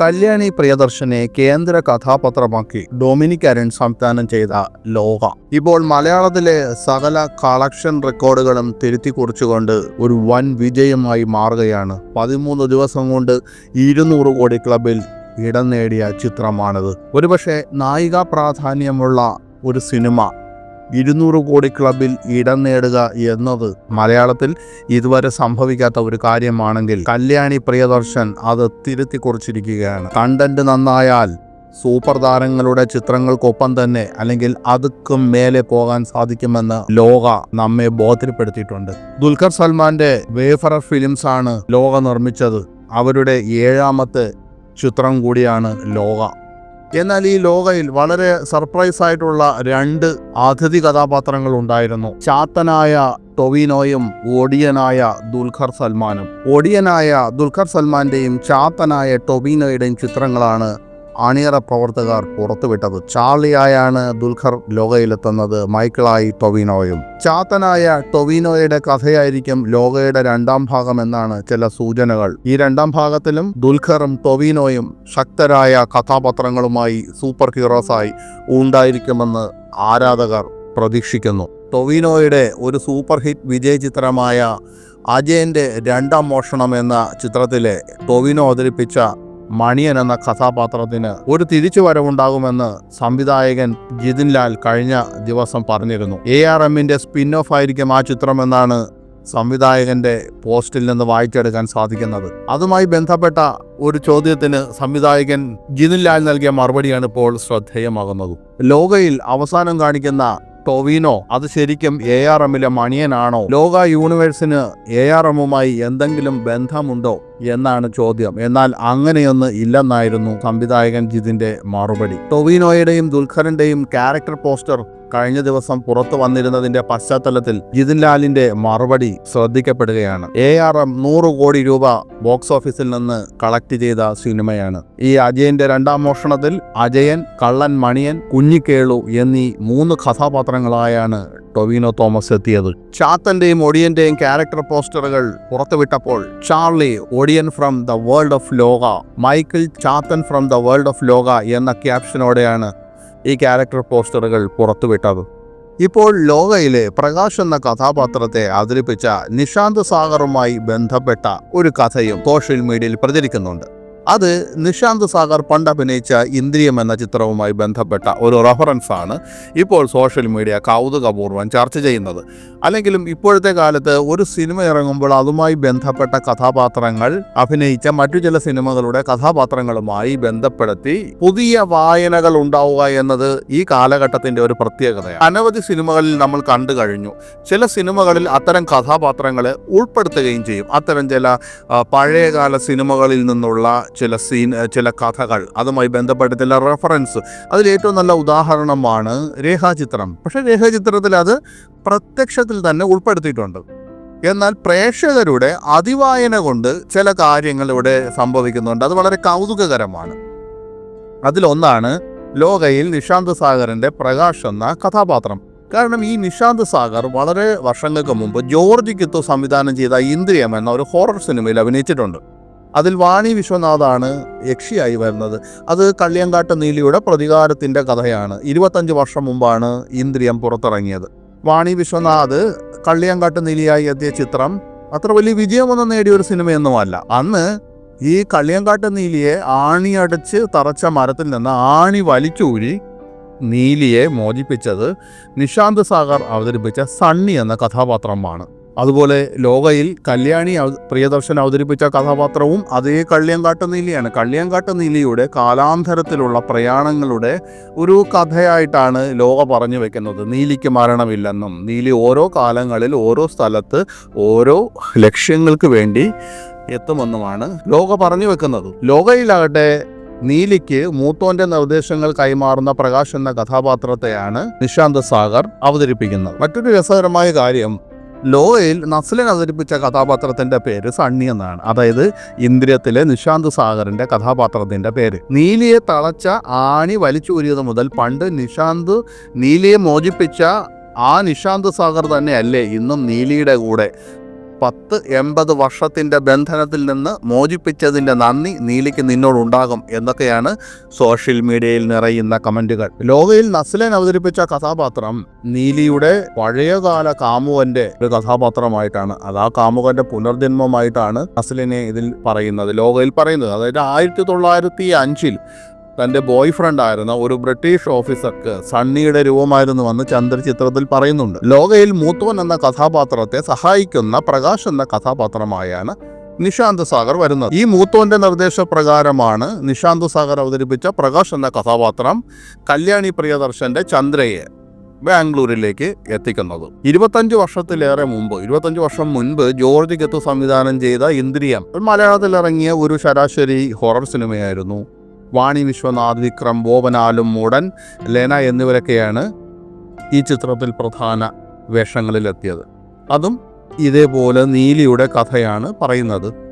കല്യാണി പ്രിയദർശനെ കേന്ദ്ര കഥാപാത്രമാക്കി ഡൊമിനിക് അരൺ സംവിധാനം ചെയ്ത ലോക. ഇപ്പോൾ മലയാളത്തിലെ സകല കളക്ഷൻ റെക്കോർഡുകളും തിരുത്തി കുറിച്ചുകൊണ്ട് ഒരു വൻ വിജയമായി മാറുകയാണ്. പതിമൂന്ന് ദിവസം കൊണ്ട് ഇരുന്നൂറ് കോടി ക്ലബിൽ ഇടം നേടിയ ചിത്രമാണിത്. ഒരുപക്ഷെ നായിക പ്രാധാന്യമുള്ള ഒരു സിനിമ ഇരുന്നൂറ് കോടി ക്ലബിൽ ഇടം നേടുക എന്നത് മലയാളത്തിൽ ഇതുവരെ സംഭവിക്കാത്ത ഒരു കാര്യമാണെങ്കിൽ കല്യാണി പ്രിയദർശൻ അത് തിരുത്തി കുറിച്ചിരിക്കുകയാണ് കണ്ടന്റ് നന്നായാൽ സൂപ്പർ താരങ്ങളുടെ ചിത്രങ്ങൾക്കൊപ്പം തന്നെ അല്ലെങ്കിൽ അതുക്കും മേലെ പോകാൻ സാധിക്കുമെന്ന് ലോക നമ്മെ ബോധ്യപ്പെടുത്തിയിട്ടുണ്ട്. ദുൽഖർ സൽമാന്റെ വേഫറർ ഫിലിംസ് ആണ് ലോക നിർമ്മിച്ചത്. അവരുടെ ഏഴാമത്തെ ചിത്രം കൂടിയാണ് ലോക. എന്നാൽ ഈ ലോകയിൽ വളരെ സർപ്രൈസ് ആയിട്ടുള്ള രണ്ട് അതിഥി കഥാപാത്രങ്ങൾ ഉണ്ടായിരുന്നു. ചാത്തനായ ടൊവിനോയും ഒടിയനായ ദുൽഖർ സൽമാനും. ഒടിയനായ ദുൽഖർ സൽമാന്റെയും ചാത്തനായ ടൊവിനോയുടെയും ചിത്രങ്ങളാണ് അണിയറ പ്രവർത്തകർ പുറത്തുവിട്ടത്. ചാർലിയായാണ് ദുൽഖർ ലോകയിലെത്തുന്നത് മൈക്കിളായി ടൊവിനോയും. ചാത്തനായ ടൊവിനോയുടെ കഥയായിരിക്കും ലോകയുടെ രണ്ടാം ഭാഗം എന്നാണ് ചില സൂചനകൾ. ഈ രണ്ടാം ഭാഗത്തിലും ദുൽഖറും ടൊവിനോയും ശക്തരായ കഥാപാത്രങ്ങളുമായി സൂപ്പർ ഹീറോസായി ഉണ്ടായിരിക്കുമെന്ന് ആരാധകർ പ്രതീക്ഷിക്കുന്നു. ടൊവിനോയുടെ ഒരു സൂപ്പർ ഹിറ്റ് വിജയ ചിത്രമായ അജയന്റെ രണ്ടാം മോഷണം എന്ന ചിത്രത്തിലെ ടൊവിനോ അവതരിപ്പിച്ച മണിയൻ എന്ന കഥാപാത്രത്തിന് ഒരു തിരിച്ചു തിരിച്ചുവരവുണ്ടാകുമെന്ന് സംവിധായകൻ ജിതിൻ ലാൽ കഴിഞ്ഞ ദിവസം പറഞ്ഞിരുന്നു. എ ആർ എമ്മിന്റെ സ്പിൻ ഓഫ് ആയിരിക്കും ആ ചിത്രമെന്നാണ് സംവിധായകന്റെ പോസ്റ്റിൽ നിന്ന് വായിച്ചെടുക്കാൻ സാധിക്കുന്നത്. അതുമായി ബന്ധപ്പെട്ട ഒരു ചോദ്യത്തിന് സംവിധായകൻ ജിതിൻ ലാൽ നൽകിയ മറുപടിയാണ് ഇപ്പോൾ ശ്രദ്ധേയമാകുന്നത്. ലോകയിൽ അവസാനം കാണിക്കുന്ന ടൊവിനോ അത് ശരിക്കും എ ആർ എമ്മിലെ മണിയനാണോ? ലോക യൂണിവേഴ്സിന് എ ആർ എമ്മുമായി എന്തെങ്കിലും ബന്ധമുണ്ടോ? എന്നാണ് ചോദ്യം. എന്നാൽ അങ്ങനെയൊന്ന് ഇല്ലെന്നായിരുന്നു സംവിധായകൻ ജിതിന്റെ മറുപടി. ടൊവിനോയുടെയും ദുൽഖറിന്റെയും ക്യാരക്ടർ പോസ്റ്റർ കഴിഞ്ഞ ദിവസം പുറത്തു വന്നിരുന്നതിന്റെ പശ്ചാത്തലത്തിൽ ജിതിൻ ലാലിന്റെ മറുപടി ശ്രദ്ധിക്കപ്പെടുകയാണ്. എ ആർ എം നൂറ് കോടി രൂപ ബോക്സ് ഓഫീസിൽ നിന്ന് കളക്ട് ചെയ്ത സിനിമയാണ്. ഈ അജയന്റെ രണ്ടാം മോഷണത്തിൽ അജയൻ കള്ളൻ മണിയൻ കുഞ്ഞിക്കേളു എന്നീ മൂന്ന് കഥാപാത്രങ്ങളായാണ് ടൊവിനോ തോമസ് എത്തിയത്. ചാത്തന്റെയും ഒടിയന്റെയും ക്യാരക്ടർ പോസ്റ്ററുകൾ പുറത്തുവിട്ടപ്പോൾ Charlie Odiyan from the world of Lokah Michael Chathan from the world of Lokah എന്ന ക്യാപ്ഷനോടെയാണ് ഈ ക്യാരക്ടർ പോസ്റ്ററുകൾ പുറത്തുവിട്ടത്. ഇപ്പോൾ ലോകയിലെ പ്രകാശ് എന്ന കഥാപാത്രത്തെ അവതരിപ്പിച്ച നിശാന്ത് സാഗറുമായി ബന്ധപ്പെട്ട ഒരു കഥയും സോഷ്യൽ മീഡിയയിൽ പ്രചരിക്കുന്നുണ്ട്. അത് നിഷാന്ത് സാഗർ പണ്ട് അഭിനയിച്ച ഇന്ദ്രിയം എന്ന ചിത്രവുമായി ബന്ധപ്പെട്ട ഒരു റെഫറൻസ് ആണ് ഇപ്പോൾ സോഷ്യൽ മീഡിയ കൗതുകപൂർവം ചർച്ച ചെയ്യുന്നത്. അല്ലെങ്കിലും ഇപ്പോഴത്തെ കാലത്ത് ഒരു സിനിമ ഇറങ്ങുമ്പോൾ അതുമായി ബന്ധപ്പെട്ട കഥാപാത്രങ്ങൾ അഭിനയിച്ച മറ്റു ചില സിനിമകളുടെ കഥാപാത്രങ്ങളുമായി ബന്ധപ്പെടുത്തി പുതിയ വായനകൾ ഉണ്ടാവുക എന്നത് ഈ കാലഘട്ടത്തിന്റെ ഒരു പ്രത്യേകതയാണ്. അനവധി സിനിമകളിൽ നമ്മൾ കണ്ടു കഴിഞ്ഞു. ചില സിനിമകളിൽ അത്തരം കഥാപാത്രങ്ങളെ ഉൾപ്പെടുത്തുകയും ചെയ്യും. അത്തരം ചില പഴയകാല സിനിമകളിൽ നിന്നുള്ള ചില സീൻ ചില കഥകൾ. അതുമായി ബന്ധപ്പെട്ട ചില റെഫറൻസ് അതിലേറ്റവും നല്ല ഉദാഹരണമാണ് രേഖാചിത്രം. പക്ഷേ രേഖാചിത്രത്തിൽ അത് പ്രത്യക്ഷത്തിൽ തന്നെ ഉൾപ്പെടുത്തിയിട്ടുണ്ട്. എന്നാൽ പ്രേക്ഷകരുടെ അതിവായന കൊണ്ട് ചില കാര്യങ്ങൾ ഇവിടെ സംഭവിക്കുന്നുണ്ട്. അത് വളരെ കൗതുകകരമാണ്. അതിലൊന്നാണ് ലോകയിൽ നിശാന്ത് സാഗറിന്റെ പ്രകാശ് എന്ന കഥാപാത്രം. കാരണം ഈ നിശാന്ത് സാഗർ വളരെ വർഷങ്ങൾക്ക് മുമ്പ് ജോർജ് കിത്തു സംവിധാനം ചെയ്ത ഇന്ദ്രിയം എന്ന ഒരു ഹൊറർ സിനിമയിൽ അഭിനയിച്ചിട്ടുണ്ട്. അതിൽ വാണി വിശ്വനാഥാണ് യക്ഷിയായി വരുന്നത്. അത് കള്ളിയങ്കാട്ട് നീലിയുടെ പ്രതികാരത്തിന്റെ കഥയാണ്. ഇരുപത്തഞ്ച് വർഷം മുമ്പാണ് ഇന്ദ്രിയം പുറത്തിറങ്ങിയത്. വാണി വിശ്വനാഥ് കള്ളിയങ്കാട്ട് നീലിയായി എത്തിയ ചിത്രം അത്ര വലിയ വിജയമൊന്നും നേടിയ ഒരു സിനിമയൊന്നുമല്ല. അന്ന് ഈ കള്ളിയങ്കാട്ട് നീലിയെ ആണിയടച്ച് തറച്ച മരത്തിൽ നിന്ന് ആണി വലിച്ചൂരി നീലിയെ മോചിപ്പിച്ചത് നിശാന്ത് സാഗർ അവതരിപ്പിച്ച സണ്ണി എന്ന കഥാപാത്രമാണ്. അതുപോലെ ലോകയിൽ കല്യാണി പ്രിയദർശൻ അവതരിപ്പിച്ച കഥാപാത്രവും അതേ കള്ളിയങ്കാട്ട് നീലിയാണ്. കള്ളിയങ്കാട്ട് നീലിയുടെ കാലാന്തരത്തിലുള്ള പ്രയാണങ്ങളുടെ ഒരു കഥയായിട്ടാണ് ലോക പറഞ്ഞു വെക്കുന്നത്. നീലിക്ക് മരണമില്ലെന്നും നീലി ഓരോ കാലങ്ങളിൽ ഓരോ സ്ഥലത്ത് ഓരോ ലക്ഷ്യങ്ങൾക്ക് വേണ്ടി എത്തുമെന്നുമാണ് ലോക പറഞ്ഞു വെക്കുന്നത്. ലോകയിലാകട്ടെ നീലിക്ക് മൂത്തോന്റെ നിർദ്ദേശങ്ങൾ കൈമാറുന്ന പ്രകാശ് എന്ന കഥാപാത്രത്തെയാണ് നിശാന്ത് സാഗർ അവതരിപ്പിക്കുന്നത്. മറ്റൊരു രസകരമായ കാര്യം ലോകയിൽ നസ്ലിൻ അവതരിപ്പിച്ച കഥാപാത്രത്തിന്റെ പേര് സണ്ണി എന്നാണ്. അതായത് ഇന്ദ്രിയത്തിലെ നിശാന്ത് സാഗറിന്റെ കഥാപാത്രത്തിന്റെ പേര്. നീലിയെ തളച്ച ആണി വലിച്ചൂരിയത് മുതൽ പണ്ട് നിശാന്ത് നീലിയെ മോചിപ്പിച്ച ആ നിശാന്ത് സാഗർ തന്നെയല്ലേ ഇന്നും നീലിയുടെ കൂടെ. പത്ത് എൺപത് വർഷത്തിന്റെ ബന്ധനത്തിൽ നിന്ന് മോചിപ്പിച്ചതിന്റെ നന്ദി നീലിക്ക് നിന്നോടുണ്ടാകും എന്നൊക്കെയാണ് സോഷ്യൽ മീഡിയയിൽ നിറയുന്ന കമന്റുകൾ. ലോകയിൽ നസ്ലൻ അവതരിപ്പിച്ച കഥാപാത്രം നീലിയുടെ പഴയകാല കാമുവന്റെ ഒരു കഥാപാത്രമായിട്ടാണ്. അത് ആ കാമുകന്റെ പുനർജന്മമായിട്ടാണ് നസ്ലിനെ ഇതിൽ പറയുന്നത് ലോകയിൽ പറയുന്നത്. അതായത് ആയിരത്തി തൊള്ളായിരത്തി അഞ്ചിൽ തന്റെ ബോയ് ഫ്രണ്ട് ആയിരുന്ന ഒരു ബ്രിട്ടീഷ് ഓഫീസർക്ക് സണ്ണിയുടെ രൂപമായിരുന്നു വന്ന് ചന്ദ്രചിത്രത്തിൽ പറയുന്നുണ്ട്. ലോകയിൽ മൂത്തോൻ എന്ന കഥാപാത്രത്തെ സഹായിക്കുന്ന പ്രകാശ് എന്ന കഥാപാത്രമായാണ് നിശാന്ത് സാഗർ വരുന്നത്. ഈ മൂത്തോന്റെ നിർദ്ദേശപ്രകാരമാണ് നിശാന്ത് സാഗർ അവതരിപ്പിച്ച പ്രകാശ് എന്ന കഥാപാത്രം കല്യാണി പ്രിയദർശന്റെ ചന്ദ്രയെ ബാംഗ്ലൂരിലേക്ക് എത്തിക്കുന്നത്. ഇരുപത്തഞ്ച് വർഷത്തിലേറെ മുമ്പ് ഇരുപത്തഞ്ച് വർഷം മുൻപ് ജോർജ് ഗത്തു സംവിധാനം ചെയ്ത ഇന്ദ്രിയം. മലയാളത്തിൽ ഇറങ്ങിയ ഒരു ശരാശരി ഹൊറർ സിനിമയായിരുന്നു വാണി വിശ്വനാഥ് വിക്രം ബോബനാലും മൂടൻ ലെന എന്നിവരൊക്കെയാണ് ഈ ചിത്രത്തിൽ പ്രധാന വേഷങ്ങളിലെത്തിയത്. അതും ഇതേപോലെ നീലിയുടെ കഥയാണ് പറയുന്നത്.